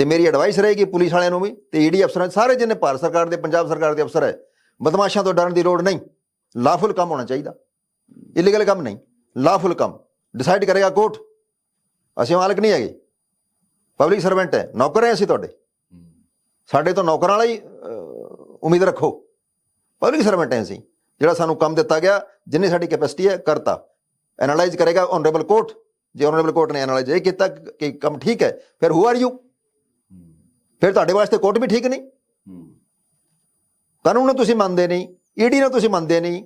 ਤੇ ਮੇਰੀ ਐਡਵਾਈਸ ਰਹੇਗੀ ਪੁਲਿਸ ਵਾਲਿਆਂ ਨੂੰ ਵੀ ਤੇ ਈਡੀ ਅਫਸਰਾਂ ਸਾਰੇ ਜਿੰਨੇ ਭਾਰਤ ਸਰਕਾਰ ਦੇ, ਪੰਜਾਬ ਸਰਕਾਰ ਦੇ ਅਫਸਰ ਹੈ, ਬਦਮਾਸ਼ਾਂ ਤੋਂ ਡਰਨ ਦੀ ਲੋੜ ਨਹੀਂ। ਲਾਫੁਲ ਕੰਮ ਹੋਣਾ ਚਾਹੀਦਾ। ਇਲੀਗਲ ਕੰਮ ਨਹੀਂ। ਲਾਫੁਲ ਕੰਮ। ਡਿਸਾਈਡ ਕਰੇਗਾ ਕੋਰਟ। ਅਸੀਂ ਮਾਲਕ ਨਹੀਂ ਹੈਗੇ। ਪਬਲਿਕ ਸਰਵੈਂਟ ਹੈ। ਨੌਕਰ ਹੈ ਅਸੀਂ ਤੁਹਾਡੇ। ਸਾਡੇ ਤੋਂ ਨੌਕਰਾਂ ਵਾਲਾ ਹੀ ਉਮੀਦ ਰੱਖੋ। ਪਬਲਿਕ ਸਰਵੈਂਟ ਹੈ ਅਸੀਂ। ਜਿਹੜਾ ਸਾਨੂੰ ਕੰਮ ਦਿੱਤਾ ਗਿਆ, ਜਿੰਨੀ ਸਾਡੀ ਕੈਪੈਸਿਟੀ ਹੈ, ਕਰਤਾ। ਐਨਾਲਾਈਜ਼ ਕਰੇਗਾ ਆਨਰੇਬਲ ਕੋਰਟ। ਜੇ ਆਨਰੇਬਲ ਕੋਰਟ ਨੇ ਐਨਾਲਾਈਜ਼ ਇਹ ਕੀਤਾ ਕਿ ਕੰਮ ਠੀਕ ਹੈ, ਫਿਰ ਹੂ ਆਰ ਯੂ ਫਿਰ ਤੁਹਾਡੇ ਵਾਸਤੇ ਕੋਰਟ ਵੀ ਠੀਕ ਨਹੀਂ? ਕਾਨੂੰਨ ਨੂੰ ਤੁਸੀਂ ਮੰਨਦੇ ਨਹੀਂ ਈਡੀ ਨੂੰ ਤੁਸੀਂ ਮੰਨਦੇ ਨਹੀਂ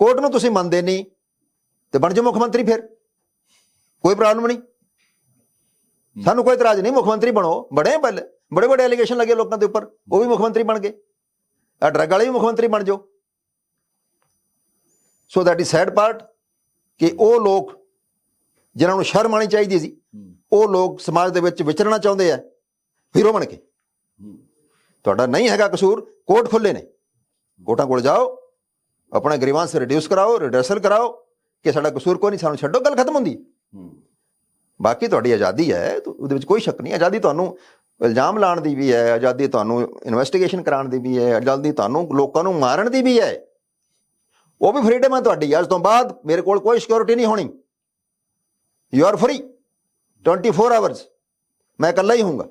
ਕੋਰਟ ਨੂੰ ਤੁਸੀਂ ਮੰਨਦੇ ਨਹੀਂ ਤੇ ਬਣ ਜਾਓ ਮੁੱਖ ਮੰਤਰੀ ਫਿਰ। ਕੋਈ ਪ੍ਰੋਬਲਮ ਨਹੀਂ। ਸਾਨੂੰ ਕੋਈ ਇਤਰਾਜ਼ ਨਹੀਂ ਮੁੱਖ ਮੰਤਰੀ ਬਣੋ। ਬੜੇ ਪਹਿਲੇ ਬੜੇ ਬੜੇ ਐਲੀਗੇਸ਼ਨ ਲੱਗੇ ਲੋਕਾਂ ਦੇ ਉੱਪਰ ਉਹ ਵੀ ਮੁੱਖ ਮੰਤਰੀ ਬਣ ਗਏ। ਆ ਡਰੱਗ ਵਾਲੇ ਵੀ ਮੁੱਖ ਮੰਤਰੀ ਬਣ ਜਾਓ। So that is sad part ਕਿ ਉਹ ਲੋਕ ਜਿਨ੍ਹਾਂ ਨੂੰ ਸ਼ਰਮ ਆਣੀ ਚਾਹੀਦੀ ਸੀ ਉਹ ਲੋਕ ਸਮਾਜ ਦੇ ਵਿੱਚ ਵਿਚਰਨਾ ਚਾਹੁੰਦੇ ਆ ਹੀਰੋ ਬਣ ਕੇ। ਤੁਹਾਡਾ ਨਹੀਂ ਹੈਗਾ ਕਸੂਰ ਕੋਰਟ ਖੁੱਲੇ ਨੇ। ਕੋਰਟਾਂ ਕੋਲ ਜਾਓ ਆਪਣਾ ਗਰੀਵਾਂਸ ਰਿਡਿਊਸ ਕਰਾਓ ਰਿਡਰਸਲ ਕਰਾਓ ਕਿ ਸਾਡਾ ਕਸੂਰ ਕੋਈ ਨਹੀਂ ਸਾਨੂੰ ਛੱਡੋ ਗੱਲ ਖਤਮ ਹੁੰਦੀ। ਬਾਕੀ ਤੁਹਾਡੀ ਆਜ਼ਾਦੀ ਹੈ ਉਹਦੇ ਵਿੱਚ ਕੋਈ ਸ਼ੱਕ ਨਹੀਂ ਆਜ਼ਾਦੀ ਤੁਹਾਨੂੰ ਇਲਜ਼ਾਮ ਲਾਉਣ ਦੀ ਵੀ ਹੈ ਆਜ਼ਾਦੀ ਤੁਹਾਨੂੰ ਇਨਵੈਸਟੀਗੇਸ਼ਨ ਕਰਾਉਣ ਦੀ ਵੀ ਹੈ ਆਜ਼ਾਦੀ ਤੁਹਾਨੂੰ ਲੋਕਾਂ ਨੂੰ ਮਾਰਨ ਦੀ ਵੀ ਹੈ। ਉਹ ਵੀ ਫਰੀडम ਹੈ ਤੁਹਾਡੀ ਅੱਜ ਤੋਂ ਬਾਅਦ ਮੇਰੇ ਕੋਲ ਕੋਈ ਸਿਕਿਉਰਿਟੀ ਨਹੀਂ ਹੋਣੀ। ਯੂ ਆਰ ਫਰੀ 24 ਆਵਰਸ ਮੈਂ ਇਕੱਲਾ ਹੀ ਹੋਊਂਗਾ।